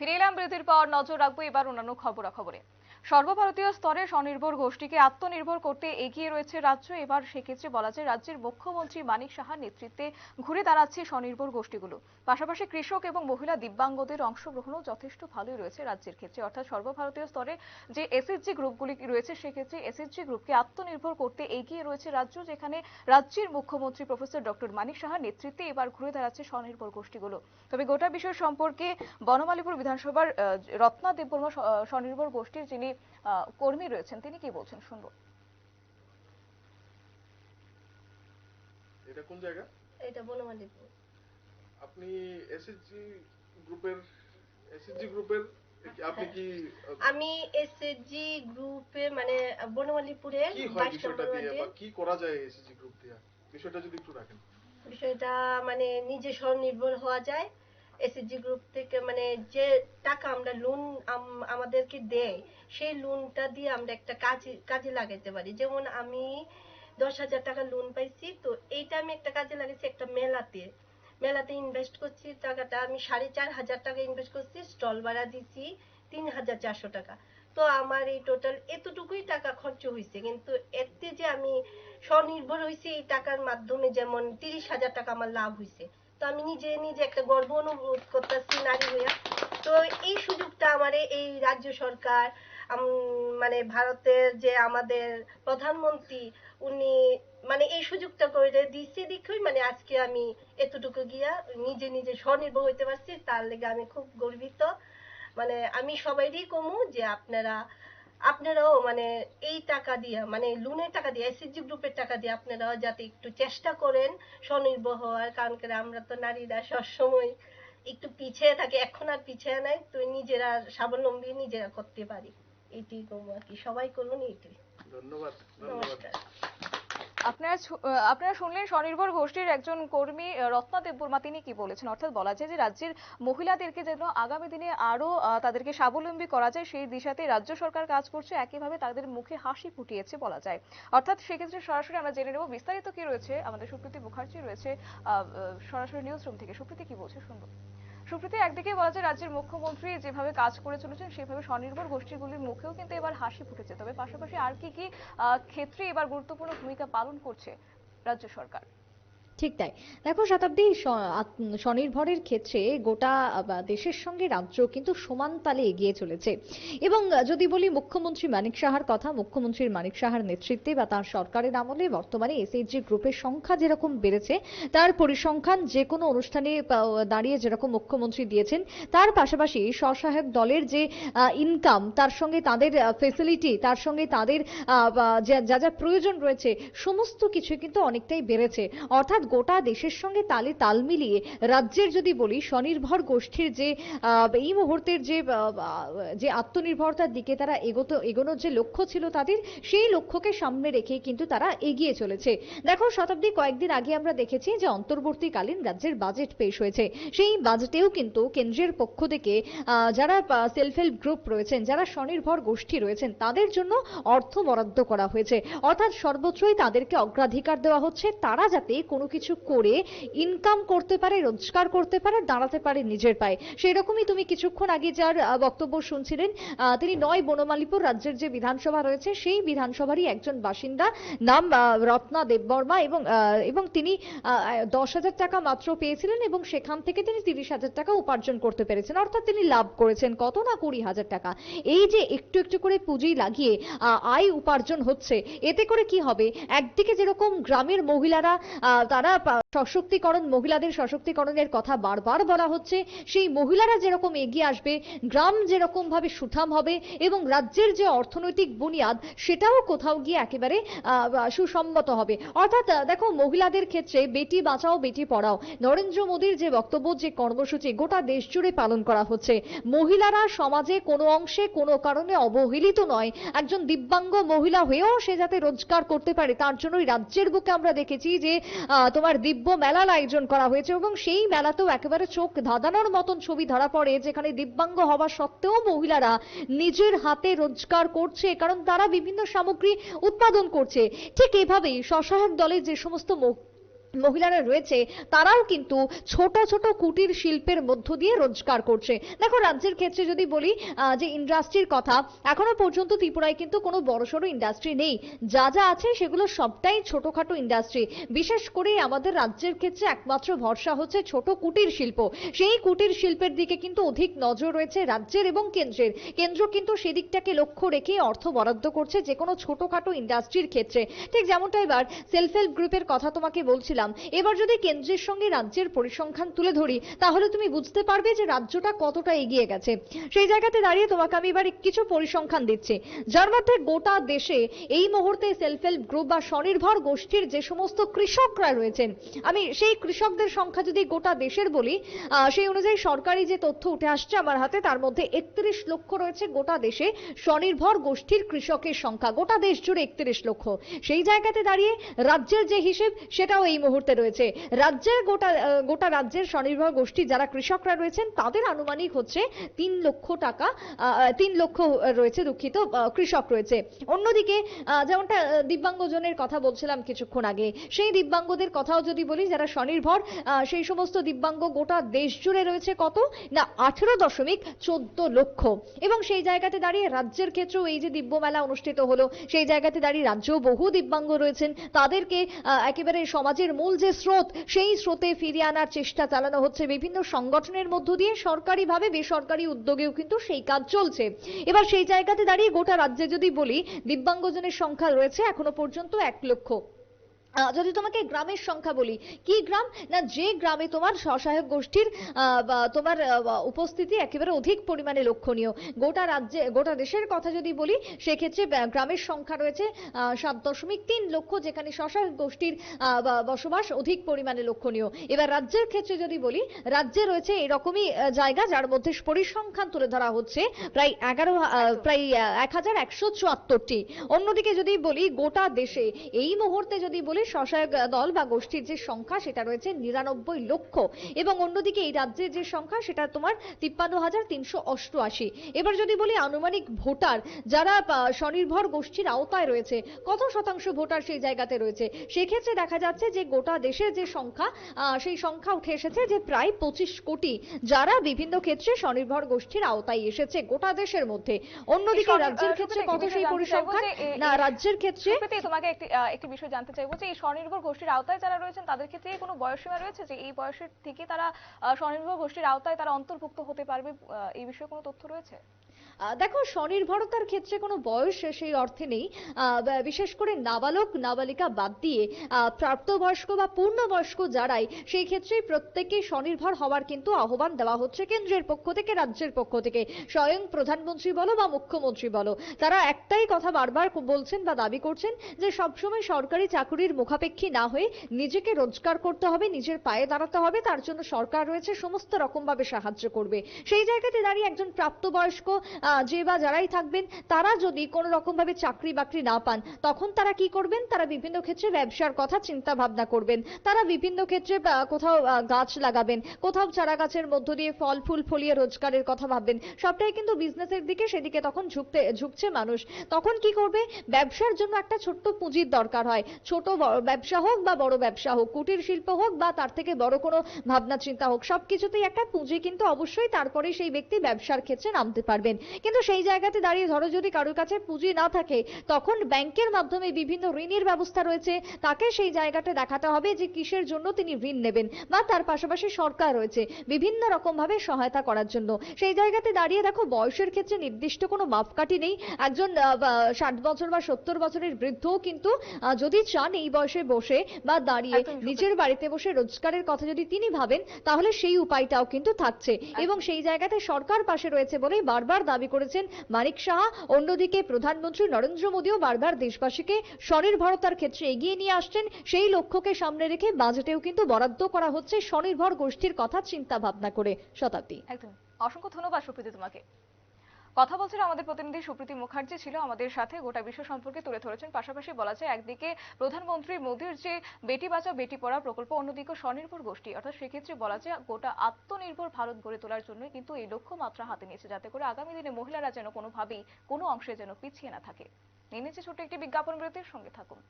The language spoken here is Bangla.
ফিরে এলাম বিরতির পর নজর রাখব এবার অন্যান্য খবরাখবরে। সর্বভারতীয় স্তরে স্বনির্ভর গোষ্ঠীকে আত্মনির্ভর করতে এগিয়ে রয়েছে রাজ্য। এবার সেক্ষেত্রে বলা যায়, রাজ্যের মুখ্যমন্ত্রী মানিক সাহার নেতৃত্বে ঘুরে দাঁড়াচ্ছে স্বনির্ভর গোষ্ঠীগুলো। পাশাপাশি কৃষক এবং মহিলা দিব্যাঙ্গদের অংশগ্রহণও যথেষ্ট ভালোই রয়েছে রাজ্যের ক্ষেত্রে। অর্থাৎ সর্বভারতীয় স্তরে যে এসএসজি গ্রুপগুলি রয়েছে, সেক্ষেত্রে এসএসজি গ্রুপকে আত্মনির্ভর করতে এগিয়ে রয়েছে রাজ্য, যেখানে রাজ্যের মুখ্যমন্ত্রী প্রফেসর ডক্টর মানিক সাহার নেতৃত্বে এবার ঘুরে দাঁড়াচ্ছে স্বনির্ভর গোষ্ঠীগুলো। তবে গোটা বিষয় সম্পর্কে বনমালীপুর বিধানসভার রত্না দেববর্মা স্বনির্ভর গোষ্ঠীর যিনি কর্মী রয়েছেন। তিনি কি বলছেন? শুনব। এটা কোন জায়গা? এটা বনমালীপুর। আপনি এসএসজি গ্রুপের এসএসজি গ্রুপের আপনি কি আমি এসএসজি গ্রুপে মানে বনমালীপুরে কি হয় বিষয়টা দিয়ে বা কি করা যায় এসএসজি গ্রুপ দিয়ে? বিষয়টা যদি একটু রাখেন। বিষয়টা মানে নিজে স্বনির্ভর হওয়া যায়। এসএসজি গ্রুপ থেকে মানে যে টাকা আমরা লোন আমাদেরকে দেয়, সেই লোনটা দিয়ে আমরা একটা কাজে কাজে লাগাইতে পারি। যেমন আমি দশ হাজার টাকা লোন পাইছি, তো এইটা আমি একটা কাজে লাগাইছি একটা মেলাতে। মেলাতে ইনভেস্ট করছি, টাকাটা আমি সাড়ে চার হাজার টাকা ইনভেস্ট করছি, স্টল ভাড়া দিছি তিন হাজার চারশো টাকা। তো আমার এই টোটাল এতটুকুই টাকা খরচ হয়েছে কিন্তু এতে যে আমি স্বনির্ভর হয়েছি এই টাকার মাধ্যমে যেমন তিরিশ হাজার টাকা আমার লাভ হয়েছে তো আমি নিজে নিজে একটা গর্ব অনুভব করতেছি নারী হইয়া। তো এই সুযোগটা আমার এই রাজ্য সরকার মানে ভারতের যে আমাদের প্রধানমন্ত্রী, উনি মানে এই সুযোগটা করে দিচ্ছে দেখেই মানে আজকে আমি এতটুকু গিয়া নিজে নিজে স্বনির্ভর হইতে পারছি, তার লেগে আমি খুব গর্বিত। মানে আমি সবাইরই কমু যে আপনারা আপনারাও মানে এই টাকা দিয়া মানে লোনের টাকা দিয়ে এসএসজি গ্রুপের টাকা দিয়ে আপনারাও যাতে একটু চেষ্টা করেন স্বনির্ভর হওয়ার কারণ কি আমরা তো নারীরা সবসময় একটু পিছিয়ে থাকি এখন আর পিছিয়ে নাই তো নিজেরা স্বাবলম্বী নিজেরা করতে পারি। এটি আর কি সবাই করুন এটি ধন্যবাদ ধন্যবাদ। নমস্কার। আপনারা আপনারা শুনলেন স্বনির্ভর গোষ্ঠীর একজন কর্মী রত্না দেববর্মা। তিনি কি বলেছেন? অর্থাৎ বলা যায় যে রাজ্যের মহিলাদেরকে যেন আগামী দিনে আরও তাদেরকে স্বাবলম্বী করা যায়, সেই দিশাতে রাজ্য সরকার কাজ করছে। একইভাবে তাদের মুখে হাসি ফুটিয়েছে বলা যায়। অর্থাৎ সেক্ষেত্রে সরাসরি আমরা জেনে নেব বিস্তারিত কি রয়েছে। আমাদের সুপ্রীতি মুখার্জি রয়েছে সরাসরি নিউজ রুম থেকে। সুপ্রীতি কি বলছে? শুনব। সুপ্রীতি একদিকে বলা যায় রাজ্যের মুখ্যমন্ত্রী যেভাবে কাজ করে চলেছেন, সেভাবে স্বনির্ভর গোষ্ঠীগুলির মুখেও কিন্তু এবার হাসি ফুটেছে। তবে পাশাপাশি আর কি কি ক্ষেত্রে এবার গুরুত্বপূর্ণ ভূমিকা পালন করছে রাজ্য সরকার? ঠিক তাই। দেখো, শতাব্দী স্বনির্ভরের ক্ষেত্রে গোটা দেশের সঙ্গে রাজ্য কিন্তু সমান তালে এগিয়ে চলেছে। এবং যদি বলি মুখ্যমন্ত্রী মানিক সাহার কথা, মুখ্যমন্ত্রীর মানিক সাহার নেতৃত্বে বা তার সরকারের আমলে বর্তমানে এসএইচজি গ্রুপের সংখ্যা যেরকম বেড়েছে, তার পরিসংখ্যান যে কোনো অনুষ্ঠানে দাঁড়িয়ে যেরকম মুখ্যমন্ত্রী দিয়েছেন, তার পাশাপাশি স্বসহায়ক দলের যে ইনকাম তার সঙ্গে তাদের ফেসিলিটি তার সঙ্গে তাদের যা যা প্রয়োজন রয়েছে, সমস্ত কিছু কিন্তু অনেকটাই বেড়েছে। অর্থাৎ গোটা দেশের সঙ্গে তালে তাল মিলিয়ে রাজ্যের যদি বলি, স্বনির্ভর গোষ্ঠীর যে এই মুহূর্তের যে যে আত্মনির্ভরতার দিকে তারা এগোতো, এগোনোর যে লক্ষ্য ছিল তাদের, সেই লক্ষ্যকে সামনে রেখে কিন্তু তারা এগিয়ে চলেছে। দেখো, শতাব্দী কয়েকদিন আগে আমরা দেখেছি যে অন্তর্বর্তীকালীন রাজ্যের বাজেট পেশ হয়েছে। সেই বাজেটেও কিন্তু কেন্দ্রের পক্ষ থেকে যারা সেলফ হেল্প গ্রুপ রয়েছেন, যারা স্বনির্ভর গোষ্ঠী রয়েছেন, তাদের জন্য অর্থ বরাদ্দ করা হয়েছে। অর্থাৎ সর্বত্রই তাদেরকে অগ্রাধিকার দেওয়া হচ্ছে। তারা যাতে কোনো কিছু করে ইনকাম করতে পারে, রোজগার করতে পারে, দাঁড়াতে পারে নিজের পায়ে। সেই রকমই তুমি কিছুক্ষণ আগে যার বক্তব্য শুনছিলেন তিনি নয় বনমালীপুর রাজ্যের যে বিধানসভা রয়েছে, সেই বিধানসভারই একজন বাসিন্দা, নাম রত্না দেববর্মা এবং এবং তিনি দশ হাজার টাকা মাত্র পেয়েছিলেন এবং সেখান থেকে তিনি তিরিশ হাজার টাকা উপার্জন করতে পেরেছেন। অর্থাৎ তিনি লাভ করেছেন কত না কুড়ি হাজার টাকা। এই যে একটু একটু করে পুঁজি লাগিয়ে আয় উপার্জন হচ্ছে, এতে করে কি হবে? একদিকে যেরকম গ্রামের মহিলারা 那保 সশক্তিকরণ, মহিলাদের সশক্তিকরণের কথা বারবার বলা হচ্ছে। সেই মহিলারা যেরকম এগিয়ে আসবে, গ্রাম যেরকম ভাবে সুঠাম হবে এবং রাজ্যের যে অর্থনৈতিক বুনিয়াদ, সেটাও কোথাও গিয়ে একেবারে সুসম্মত হবে। অর্থাৎ দেখো, মহিলাদের ক্ষেত্রে বেটি বাঁচাও, বেটি পড়াও। নরেন্দ্র মোদীর যে বক্তব্য, যে কর্মসূচি, গোটা দেশ জুড়ে পালন করা হচ্ছে। মহিলারা সমাজে কোনো অংশে, কোনো কারণে অবহেলিত নয়। একজন দিব্যাঙ্গ মহিলা হয়েও সে যাতে রোজগার করতে পারে, তার জন্যই রাজ্যের বুকে আমরা দেখেছি যে তোমার দিব্য মেলার আয়োজন করা হয়েছে এবং সেই মেলাতেও একেবারে চোখ ধাঁধানোর মতন ছবি ধরা পড়ে, যেখানে দিব্যাঙ্গ হওয়া সত্ত্বেও মহিলারা নিজের হাতে রোজগার করছে, কারণ তারা বিভিন্ন সামগ্রী উৎপাদন করছে। ঠিক এভাবেই স্বসহায়ক দলের যে সমস্ত মহিলারা রয়েছে, তারাও কিন্তু ছোট ছোট কুটির শিল্পের মধ্য দিয়ে রোজগার করছে। দেখো, রাজ্যের ক্ষেত্রে যদি বলি যে ইন্ডাস্ট্রির কথা, এখনও পর্যন্ত ত্রিপুরায় কিন্তু কোনো বড়সড় ইন্ডাস্ট্রি নেই। যা যা আছে, সেগুলো সবটাই ছোটখাটো ইন্ডাস্ট্রি বিশেষ করে আমাদের রাজ্যের ক্ষেত্রে একমাত্র ভরসা হচ্ছে ছোট কুটির শিল্প। সেই কুটির শিল্পের দিকে কিন্তু অধিক নজর রয়েছে রাজ্যের এবং কেন্দ্রের। কেন্দ্র কিন্তু সেদিকটাকে লক্ষ্য রেখে অর্থ বরাদ্দ করছে যে কোনো ছোটখাটো ইন্ডাস্ট্রির ক্ষেত্রে। ঠিক যেমনটা এবার সেলফ হেল্প গ্রুপের কথা তোমাকে বলছিলাম এবার যদি কেন্দ্রের সঙ্গে রাজ্যের পরিসংখ্যান তুলে ধরি, তাহলে তুমি বুঝতে পারবে যে রাজ্যটা কতটা এগিয়ে গেছে। সেই জায়গাতে দাঁড়িয়ে তোমাকে আমি এবার কিছু পরিসংখ্যান দিচ্ছি। যার মধ্যে গোটা দেশে এই মুহূর্তে সেলফ হেল্প গ্রুপ বা স্বনির্ভর গোষ্ঠীর যে সমস্ত কৃষকরা রয়েছেন, আমি সেই কৃষকদের সংখ্যা যদি গোটা দেশের বলি সেই অনুযায়ী সরকারি যে তথ্য উঠে আসছে আমার হাতে, তার মধ্যে একত্রিশ লক্ষ রয়েছে গোটা দেশে স্বনির্ভর গোষ্ঠীর কৃষকের সংখ্যা, গোটা দেশ জুড়ে একত্রিশ লক্ষ। সেই জায়গাতে দাঁড়িয়ে রাজ্যের যে হিসেব, সেটাও এই মুহূর্তে রয়েছে। রাজ্যের গোটা গোটা রাজ্যের স্বনির্ভর গোষ্ঠী যারা কৃষকরা রয়েছেন, তাদের আনুমানিক হচ্ছে তিন লক্ষ টাকা তিন লক্ষ রয়েছে দুঃখিত কৃষক রয়েছে। অন্যদিকে যেমনটা দিব্যাঙ্গজনের কথা বলছিলাম কিছুক্ষণ আগে, সেই দিব্যাঙ্গদের কথাও যদি বলি, যারা স্বনির্ভর সেই সমস্ত দিব্যাঙ্গ গোটা দেশ জুড়ে রয়েছে কত? না, আঠেরো দশমিক চোদ্দ লক্ষ। এবং সেই জায়গাতে দাঁড়িয়ে রাজ্যের ক্ষেত্রেও এই যে দিব্য মেলা অনুষ্ঠিত হলো, সেই জায়গাতে দাঁড়িয়ে রাজ্যেও বহু দিব্যাঙ্গ রয়েছেন। তাদেরকে একেবারে সমাজের মূল যে স্রোত, সেই স্রোতে ফিরিয়ে আনার চেষ্টা চালানো হচ্ছে। বিভিন্ন সংগঠনের মধ্য দিয়ে সরকারিভাবে বেসরকারি উদ্যোগেও কিন্তু সেই কাজ চলছে। এবার সেই জায়গাতে দাঁড়িয়ে গোটা রাজ্যে যদি বলি, দিব্যাঙ্গজনের সংখ্যা রয়েছে এখনও পর্যন্ত এক লক্ষ। যদি তোমাকে গ্রামের সংখ্যা বলি কি গ্রাম? না যে গ্রামে তোমার স্বসহায়ক গোষ্ঠীর তোমার উপস্থিতি একেবারে অধিক পরিমাণে লক্ষণীয়। গোটা রাজ্যে গোটা দেশের কথা যদি বলি সেক্ষেত্রে গ্রামের সংখ্যা রয়েছে সাত দশমিক তিন লক্ষ যেখানে স্বসহায়ক গোষ্ঠীর বসবাস অধিক পরিমাণে লক্ষণীয়। এবার রাজ্যের ক্ষেত্রে যদি বলি রাজ্যে রয়েছে এরকমই জায়গা যার মধ্যে পরিসংখ্যান তুলে ধরা হচ্ছে প্রায় এগারো প্রায় এক হাজার একশো চুয়াত্তরটি। অন্যদিকে যদি বলি গোটা দেশে এই মুহূর্তে যদি বলি স্বসহায়ক দল বা গোষ্ঠীর যে সংখ্যা সেটা রয়েছে নিরানব্বই লক্ষ। এবং অন্যদিকে এই রাজ্যের যে সংখ্যা সেটা তোমার তিপ্পান্ন হাজার তিনশো অষ্টআশি। এবার যদি বলি আনুমানিক ভোটার যারা স্বনির্ভর গোষ্ঠীর আওতায় রয়েছে কত শতাংশ ভোটার সেই জায়গাতে রয়েছে? সেক্ষেত্রে দেখা যাচ্ছে যে গোটা দেশের যে সংখ্যা সেই সংখ্যা উঠে এসেছে যে প্রায় পঁচিশ কোটি যারা বিভিন্ন ক্ষেত্রে স্বনির্ভর গোষ্ঠীর আওতায় এসেছে গোটা দেশের মধ্যে। অন্যদিকে রাজ্যের ক্ষেত্রে কত সেই পরিসংখ্যান? না রাজ্যের ক্ষেত্রে তোমাকে একটি একটি বিষয় জানতে চাইব যে এই স্বনির্ভর গোষ্ঠীর আওতায় যারা রয়েছেন, তাদের ক্ষেত্রে কোনো বয়সসীমা রয়েছে যে এই বয়সের থেকে তারা স্বনির্ভর গোষ্ঠীর আওতায় তারা অন্তর্ভুক্ত হতে পারবে? এই বিষয়ে কোনো তথ্য রয়েছে? দেখো, স্বনির্ভরতার ক্ষেত্রে কোনো বয়স সেই অর্থে নেই। বিশেষ করে নাবালক, নাবালিকা বাদ দিয়ে প্রাপ্তবয়স্ক বা পূর্ণবয়স্ক যারাই, সেই ক্ষেত্রে প্রত্যেকে স্বনির্ভর হওয়ার কিন্তু আহ্বান দেওয়া হচ্ছে কেন্দ্রের পক্ষ থেকে, রাজ্যের পক্ষ থেকে। স্বয়ং প্রধানমন্ত্রী বলো বা মুখ্যমন্ত্রী বলো, তারা একটাই কথা বারবার বলছেন বা দাবি করছেন যে সবসময় সরকারি চাকুরির মুখাপেক্ষী না হয়ে নিজেকে রোজগার করতে হবে, নিজের পায়ে দাঁড়াতে হবে, তার জন্য সরকার রয়েছে সমস্ত রকমভাবে সাহায্য করবে। সেই জায়গাতে দাঁড়িয়ে একজন প্রাপ্তবয়স্ক যে বা যারাই থাকবেন, তারা যদি কোনো রকম ভাবে চাকরি বাকরি না পান, তখন তারা কি করবেন? তারা বিভিন্ন ক্ষেত্রে ব্যবসার কথা চিন্তা ভাবনা করবেন। তারা বিভিন্ন ক্ষেত্রে কোথাও গাছ লাগাবেন, কোথাও চারা গাছের মধ্য দিয়ে ফল ফুল ফলিয়ে রোজগারের কথা ভাববেন। সবটাই কিন্তু বিজনেসের দিকে সেদিকে তখন ঝুঁকতে, ঝুঁকছে মানুষ। তখন কি করবে? ব্যবসার জন্য একটা ছোট্ট পুঁজির দরকার হয়। ছোট ব্যবসা হোক বা বড় ব্যবসা হোক, কুটির শিল্প হোক বা তার থেকে বড় কোনো ভাবনা চিন্তা হোক, সবকিছুতেই একটা পুঁজি কিন্তু অবশ্যই তারপরে সেই ব্যক্তি ব্যবসার ক্ষেত্রে নামতে পারবেন। কিন্তু সেই জায়গাতে দাঁড়িয়ে ধরো যদি কারোর কাছে পুঁজি না থাকে তখন ব্যাংকের মাধ্যমে বিভিন্ন ঋণের ব্যবস্থা রয়েছে। তাকে সেই জায়গাটা দেখাতে হবে যে কিসের জন্য তিনি ঋণ নেবেন বা তার পাশাপাশি সরকার রয়েছে বিভিন্ন রকম ভাবে সহায়তা করার জন্য। সেই জায়গাতে দাঁড়িয়ে দেখো বয়সের ক্ষেত্রে নির্দিষ্ট কোনো মাপকাঠি নেই। একজন ষাট বছর বা সত্তর বছরের বৃদ্ধও কিন্তু যদি চান এই বয়সে বসে বা দাঁড়িয়ে নিজের বাড়িতে বসে রোজগারের কথা যদি তিনি ভাবেন তাহলে সেই উপায়টাও কিন্তু থাকছে। এবং সেই জায়গাতে সরকার পাশে রয়েছে বলেই বারবার দাবি করেছেন মানিক সাহা। অন্যদিকে প্রধানমন্ত্রী নরেন্দ্র মোদীও বারবার দেশবাসীকে স্বনির্ভরতার ক্ষেত্রে এগিয়ে নিয়ে আসছেন। সেই লক্ষ্যকে সামনে রেখে বাজেটেও কিন্তু বরাদ্দ করা হচ্ছে স্বনির্ভর গোষ্ঠীর কথা চিন্তা ভাবনা করে শতাব্দী। একদম। অসংখ্য ধন্যবাদ সুপ্রীতি তোমাকে। কথা বলছিল আমাদের প্রতিনিধি সুপ্রীতি মুখার্জি ছিল আমাদের সাথে, গোটা বিষয় সম্পর্কে তুলে ধরেছেন। পাশাপাশি বলা যায়, একদিকে প্রধানমন্ত্রী মোদীর যে বেটি বাঁচাও, বেটি পড়া প্রকল্প, অন্যদিকে স্বনির্ভর গোষ্ঠী। অর্থাৎ সেক্ষেত্রে বলা যায়, গোটা আত্মনির্ভর ভারত গড়ে তোলার জন্য কিন্তু এই লক্ষ্যমাত্রা হাতে নিয়েছে, যাতে করে আগামী দিনে মহিলারা যেন কোনোভাবেই, কোনো অংশে যেন পিছিয়ে না থাকে। নিয়ে নিচ্ছে ছোট্ট একটি বিজ্ঞাপন বিরতির সঙ্গে থাকুন।